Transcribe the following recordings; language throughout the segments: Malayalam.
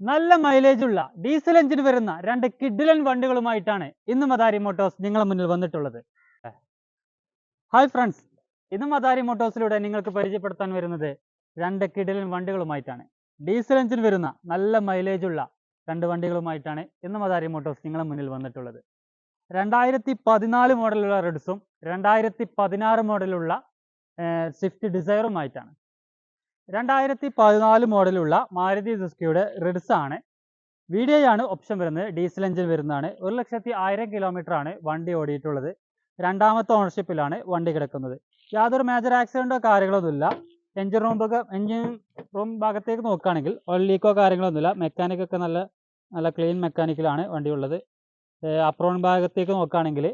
നല്ല മൈലേജ് ഉള്ള ഡീസൽ എഞ്ചിൻ വരുന്ന രണ്ട് കിഡിലൻ വണ്ടികളുമായിട്ടാണ് ഇന്ന് മദാരി മോട്ടോഴ്സ് നിങ്ങളുടെ മുന്നിൽ വന്നിട്ടുള്ളത്. ഹായ് ഫ്രണ്ട്സ് ഇന്ന് മദാരി മോട്ടോഴ്സിലൂടെ നിങ്ങൾക്ക് പരിചയപ്പെടുത്താൻ വരുന്നത് രണ്ട് കിഡിലൻ വണ്ടികളുമായിട്ടാണ്. ഡീസൽ എഞ്ചിൻ വരുന്ന നല്ല മൈലേജ് ഉള്ള രണ്ട് വണ്ടികളുമായിട്ടാണ് ഇന്ന് മദാരി മോട്ടോഴ്സ് നിങ്ങളുടെ മുന്നിൽ വന്നിട്ടുള്ളത്. രണ്ടായിരത്തി പതിനാല് മോഡലുള്ള റെഡ്സും രണ്ടായിരത്തി പതിനാറ് മോഡലുള്ള സ്വിഫ്റ്റ് ഡിസയറുമായിട്ടാണ് രണ്ടായിരത്തി പതിനാല് മോഡലുള്ള മാരുതി സുസ്കിയുടെ റിഡ്സ് ആണ്. വീഡിയോയാണ് ഓപ്ഷൻ വരുന്നത്. ഡീസൽ എഞ്ചിൻ വരുന്നതാണ്. ഒരു ലക്ഷത്തി ആയിരം കിലോമീറ്റർ ആണ് വണ്ടി ഓടിയിട്ടുള്ളത്. രണ്ടാമത്തെ ഓണർഷിപ്പിലാണ് വണ്ടി കിടക്കുന്നത്. യാതൊരു മേജർ ആക്സിഡന്റോ കാര്യങ്ങളൊന്നുമില്ല എഞ്ചിൻ റൂം എഞ്ചിൻ റൂം ഭാഗത്തേക്ക് നോക്കുകയാണെങ്കിൽ ഓയിൽ ലീക്കോ കാര്യങ്ങളൊന്നുമില്ല മെക്കാനിക് ഒക്കെ നല്ല നല്ല ക്ലീൻ മെക്കാനിക്കലാണ് വണ്ടി ഉള്ളത്. അപ്രോൺ ഭാഗത്തേക്ക് നോക്കുകയാണെങ്കിൽ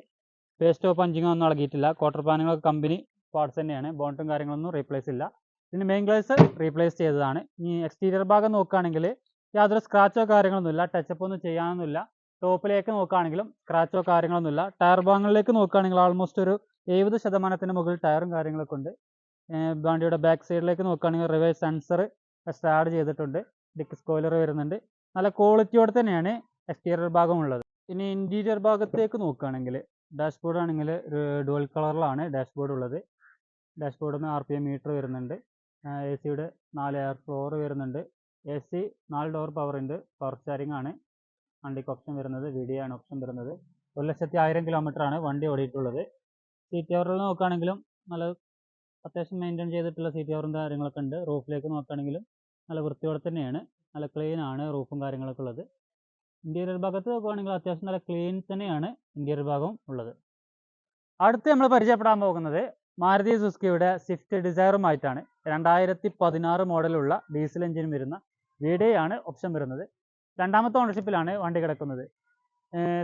പേസ്റ്റോ പഞ്ചിങ്ങോ ഒന്നും ഇളകിയിട്ടില്ല ക്വാർട്ടർ പാനുകളൊക്കെ കമ്പനി പാർട്സ് തന്നെയാണ്. ബോണ്ടും കാര്യങ്ങളൊന്നും റീപ്ലേസ് ഇല്ല. ഇതിന് മെയിൻ ഗ്ലാസ് റീപ്ലേസ് ചെയ്തതാണ്. ഇനി എക്സ്റ്റീരിയർ ഭാഗം നോക്കുകയാണെങ്കിൽ യാതൊരു സ്ക്രാച്ചോ കാര്യങ്ങളൊന്നുമില്ല ടച്ചപ്പ് ഒന്നും ചെയ്യാനൊന്നുമില്ല ടോപ്പിലേക്ക് നോക്കുകയാണെങ്കിലും സ്ക്രാച്ചോ കാര്യങ്ങളൊന്നുമില്ല ടയർ ഭാഗങ്ങളിലേക്ക് നോക്കുകയാണെങ്കിൽ ആൾമോസ്റ്റ് ഒരു എഴുപത് ശതമാനത്തിന് മുകളിൽ ടയറും കാര്യങ്ങളൊക്കെ ഉണ്ട്. വണ്ടിയുടെ ബാക്ക് സൈഡിലേക്ക് നോക്കുകയാണെങ്കിൽ റിവേഴ്സ് സെൻസർ സ്റ്റാർട്ട് ചെയ്തിട്ടുണ്ട്. ഡിക്ക് സ്പോയിലർ വരുന്നുണ്ട്. നല്ല ക്വാളിറ്റിയോടെ തന്നെയാണ് എക്സ്റ്റീരിയർ ഭാഗം ഉള്ളത്. ഇനി ഇന്റീരിയർ ഭാഗത്തേക്ക് നോക്കുകയാണെങ്കിൽ ഡാഷ്ബോർഡ് ആണെങ്കിൽ ഒരു ഡുവൽ കളറിലാണ് ഡാഷ്ബോർഡ് ഉള്ളത്. ഡാഷ്ബോർഡിൽ ആർ പി എം മീറ്റർ വരുന്നുണ്ട്. എ സിയുടെ നാല് എയർ ഫ്ലോർ വരുന്നുണ്ട്. എ സി നാല് ഡോർ പവർ ഉണ്ട് പവർ സ്റ്റാരിംഗ് ആണ് വണ്ടിക്ക് ഓപ്ഷൻ വരുന്നത് വീഡിയോ ആണ് ഓപ്ഷൻ വരുന്നത്. ഒരു ലക്ഷത്തി ആയിരം കിലോമീറ്റർ ആണ് വണ്ടി ഓടിയിട്ടുള്ളത്. സീറ്റ് കവറിൽ നോക്കുകയാണെങ്കിലും നല്ല അത്യാവശ്യം മെയിന്റെയിൻ ചെയ്തിട്ടുള്ള സീറ്റ് കവറും കാര്യങ്ങളൊക്കെ ഉണ്ട്. റൂഫിലേക്ക് നോക്കുകയാണെങ്കിലും നല്ല വൃത്തിയോടെ തന്നെയാണ്. നല്ല ക്ലീൻ ആണ് റൂഫും കാര്യങ്ങളൊക്കെ ഉള്ളത്. ഇന്റീരിയർ ഭാഗത്ത് നോക്കുകയാണെങ്കിൽ അത്യാവശ്യം നല്ല ക്ലീൻ തന്നെയാണ് ഇന്റീരിയർ ഭാഗവും ഉള്ളത്. അടുത്ത് നമ്മൾ പരിചയപ്പെടാൻ പോകുന്നത് മാരുതി സുസ്കിയുടെ സ്വിഫ്റ്റ് ഡിസയറുമായിട്ടാണ് രണ്ടായിരത്തി പതിനാറ് മോഡലുള്ള ഡീസൽ എഞ്ചിൻ വരുന്ന വീഡിയോയാണ് ഓപ്ഷൻ വരുന്നത്. രണ്ടാമത്തെ ഓണർഷിപ്പിലാണ് വണ്ടി കിടക്കുന്നത്.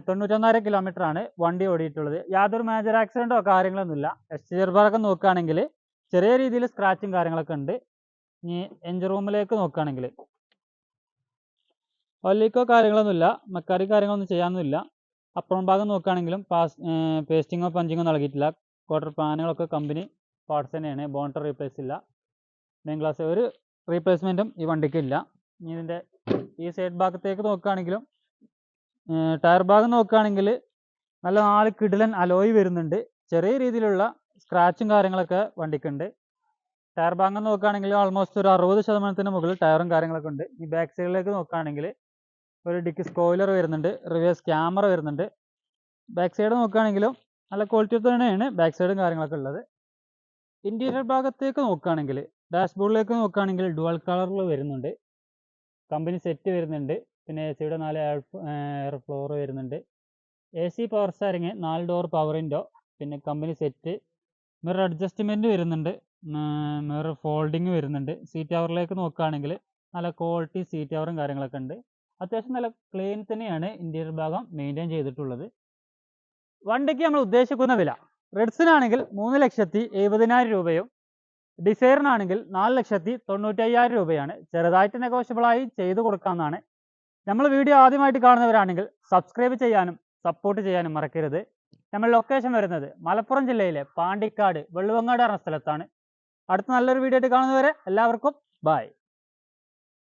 തൊണ്ണൂറ്റൊന്നര കിലോമീറ്റർ ആണ് വണ്ടി ഓടിയിട്ടുള്ളത്. യാതൊരു മേജർ ആക്സിഡന്റോ കാര്യങ്ങളൊന്നുമില്ല. എക്സ്റ്റീരിയർ ഭാഗം നോക്കുകയാണെങ്കിൽ ചെറിയ രീതിയിൽ സ്ക്രാച്ചും കാര്യങ്ങളൊക്കെ ഉണ്ട്. ഇനി എഞ്ചിൻ റൂമിലേക്ക് നോക്കുകയാണെങ്കിൽ ഒല്ലിക്കോ കാര്യങ്ങളൊന്നുമില്ല. മെക്കാനിക് കാര്യങ്ങളൊന്നും ചെയ്യാനൊന്നുമില്ല. അപ്പുറം ഭാഗം നോക്കുകയാണെങ്കിലും പാസ് പേസ്റ്റിങ്ങോ പഞ്ചിങ്ങോ നൽകിയിട്ടില്ല ക്വാർട്ടർ പാനുകളൊക്കെ കമ്പനി പാർട്സ് തന്നെയാണ്. ബോണ്ടർ റീപ്ലേസ് ഇല്ല. മെയിൻ ഗ്ലാസ് ഒരു റീപ്ലേസ്മെന്റും ഈ വണ്ടിക്ക് ഇല്ല. ഇതിന്റെ ഈ സൈഡ് ഭാഗത്തേക്ക് നോക്കുകയാണെങ്കിലും ടയർ ഭാഗം നോക്കുകയാണെങ്കിൽ നല്ല നാല് കിടിലൻ അലോയ് വരുന്നുണ്ട്. ചെറിയ രീതിയിലുള്ള സ്ക്രാച്ചും കാര്യങ്ങളൊക്കെ വണ്ടിക്കുണ്ട് ടയർ ഭാഗം നോക്കുകയാണെങ്കിൽ ഓൾമോസ്റ്റ് ഒരു അറുപത് ശതമാനത്തിന് മുകളിൽ ടയറും കാര്യങ്ങളൊക്കെ ഉണ്ട്. ഈ ബാക്ക് സൈഡിലേക്ക് നോക്കുകയാണെങ്കിൽ ഒരു ഡിക്ക് സ്കോയിലർ വരുന്നുണ്ട്. റിവേഴ്സ് ക്യാമറ വരുന്നുണ്ട്. ബാക്ക് സൈഡ് നോക്കുകയാണെങ്കിലും നല്ല ക്വാളിറ്റി തന്നെയാണ് ബാക്ക് സൈഡും കാര്യങ്ങളൊക്കെ ഉള്ളത്. ഇന്റീരിയർ ഭാഗത്തേക്ക് നോക്കുകയാണെങ്കിൽ ഡാഷ്ബോർഡിലേക്ക് നോക്കുകയാണെങ്കിൽ ഡുവൽ കളറിൽ വരുന്നുണ്ട്. കമ്പനി സെറ്റ് വരുന്നുണ്ട്. പിന്നെ എ സിയുടെ നാല് എയർ ഫ്ലോർ വരുന്നുണ്ട്. എ സി പവർ സ്റ്റാരിങ് നാല് ഡോർ പവർ വിൻഡോ പിന്നെ കമ്പനി സെറ്റ് മിറർ അഡ്ജസ്റ്റ്മെന്റ് വരുന്നുണ്ട്. മിറർ ഫോൾഡിങ് വരുന്നുണ്ട്. സീറ്റ് അവറിലേക്ക് നോക്കുകയാണെങ്കിൽ നല്ല ക്വാളിറ്റി സീറ്റ് കവറും കാര്യങ്ങളൊക്കെ ഉണ്ട്. അത്യാവശ്യം നല്ല ക്ലീൻ തന്നെയാണ് ഇന്റീരിയർ ഭാഗം മെയിന്റെയിൻ ചെയ്തിട്ടുള്ളത്. വണ്ടിക്ക് നമ്മൾ ഉദ്ദേശിക്കുന്ന വില. റെഡ്സിനാണെങ്കിൽ മൂന്ന് ലക്ഷത്തി എഴുപതിനായിരം രൂപയും ഡിസൈറിനാണെങ്കിൽ നാല് ലക്ഷത്തി തൊണ്ണൂറ്റി അയ്യായിരം രൂപയാണ്. ചെറുതായിട്ട് നെഗോഷ്യബിളായി ചെയ്തു കൊടുക്കാമെന്നാണ് നമ്മൾ വീഡിയോ ആദ്യമായിട്ട് കാണുന്നവരാണെങ്കിൽ സബ്സ്ക്രൈബ് ചെയ്യാനും സപ്പോർട്ട് ചെയ്യാനും മറക്കരുത്. നമ്മൾ ലൊക്കേഷൻ വരുന്നത് മലപ്പുറം ജില്ലയിലെ പാണ്ടിക്കാട് വെള്ളുവങ്ങാട് എന്ന സ്ഥലത്താണ്. അടുത്ത നല്ലൊരു വീഡിയോ ആയിട്ട് കാണുന്നവരെ എല്ലാവർക്കും ബായ്